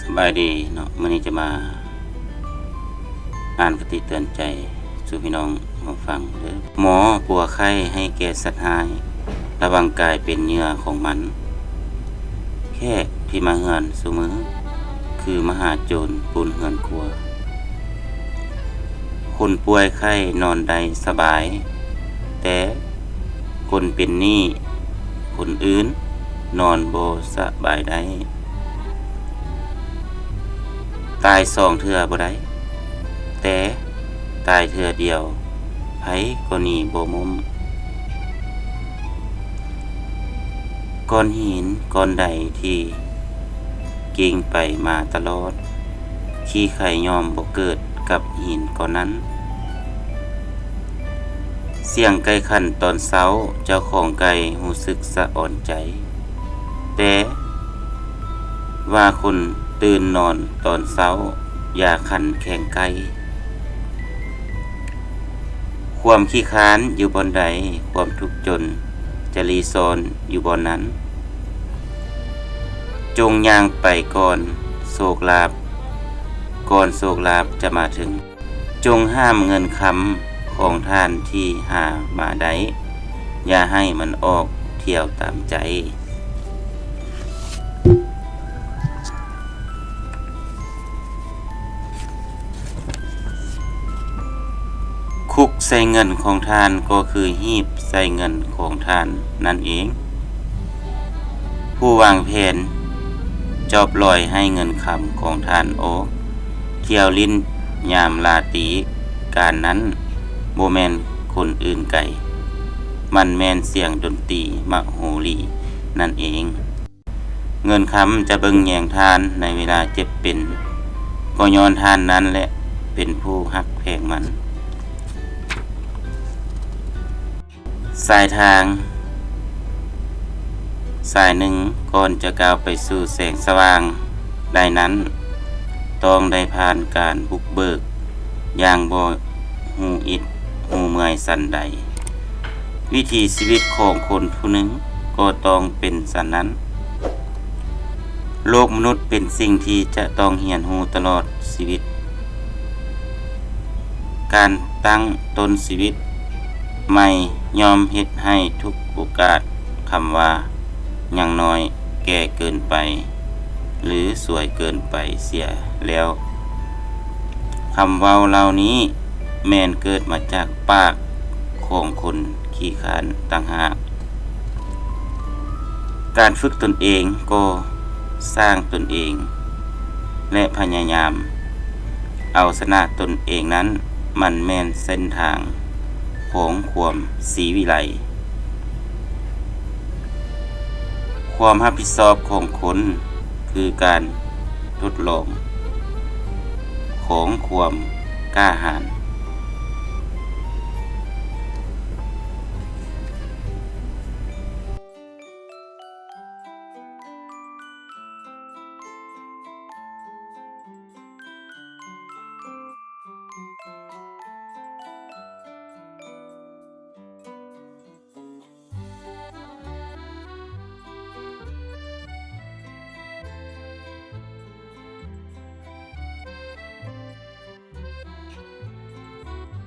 สบายดีเนาะมื่อนี้จะมาอ่านคติเตือนใจสู่พี่น้องมาฟังเด้อหมอปัวไข้ให้แก่สัตว์หาย ระวังกายเป็นเหยื่อของมัน แค่ที่มาเฮือนสุมือ คือมหาโจรปุนเฮือนครัว คนป่วยไข้นอนใดสบาย แต่คนเป็นหนี้คนอื่น นอนโบสบายได้ ตายสองเทือบ่ได้แต่ตายเทือเดียวไผก็หนีบ่มุมก้อนหินก้อนใดที่กิ่งไปมาตลอด ขี้ไข่ยอมบ่เกิดกับหินก้อนนั้น เสียงไก่ขันตอนเช้าเจ้าของไก่หูสึกสะอ่อนใจ แต่ว่าคน ตื่นนอนตอนเช้า อย่าขันแข่งไกล ความขี้ค้านอยู่บนใด ความทุกข์จน จะรีซอนอยู่บนนั้น จงย่างไปก่อนโศกลาบ ก่อนโศกลาบจะมาถึง จงห้ามเงินคำของท่านที่หามาได้ อย่าให้มันออกเที่ยวตามใจ คุกใส่เงินของทานก็คือหีบใส่เงินของทานนั่นเอง ผู้วางแผนจอบลอยให้เงินคำของทานโอเที่ยวลิ้นยามลาตีการนั้นโบแมนคนอื่นไก่ มันแมนเสียงดนตรีมะโหรีนั่นเอง เงินคำจะเบิงแยงทานในเวลาเจ็บเป็น ก็ย้อนทานนั้นแหละเป็นผู้หักแพงมัน สายทาง สายหนึ่งก่อนจะก้าวไปสู่แสงสว่างได้นั้น ต้องได้ผ่านการบุกเบิก อย่างบ่หูอิดหูเมื่อยสันใด วิธีชีวิตของคนผู้หนึ่งก็ต้องเป็นสันนั้น โลกมนุษย์เป็นสิ่งที่จะต้องเหียนหูตลอดชีวิต การตั้งต้นชีวิต ไม่ยอมเฮ็ดให้ทุกโอกาสคำว่ายังน้อยแก่เกินไป หรือสวยเกินไปเสียแล้วคำเว้าเหล่านี้ แมนเกิดมาจากปากของคนขี้ขานต่างหาก การฝึกตนเองก็สร้างตนเอง และพยายาม เอาชนะตนเองนั้นมันแม่นเส้นทาง ของความสีวิไลความรับผิดชอบของคนคือการทดลองของความกล้าหาญ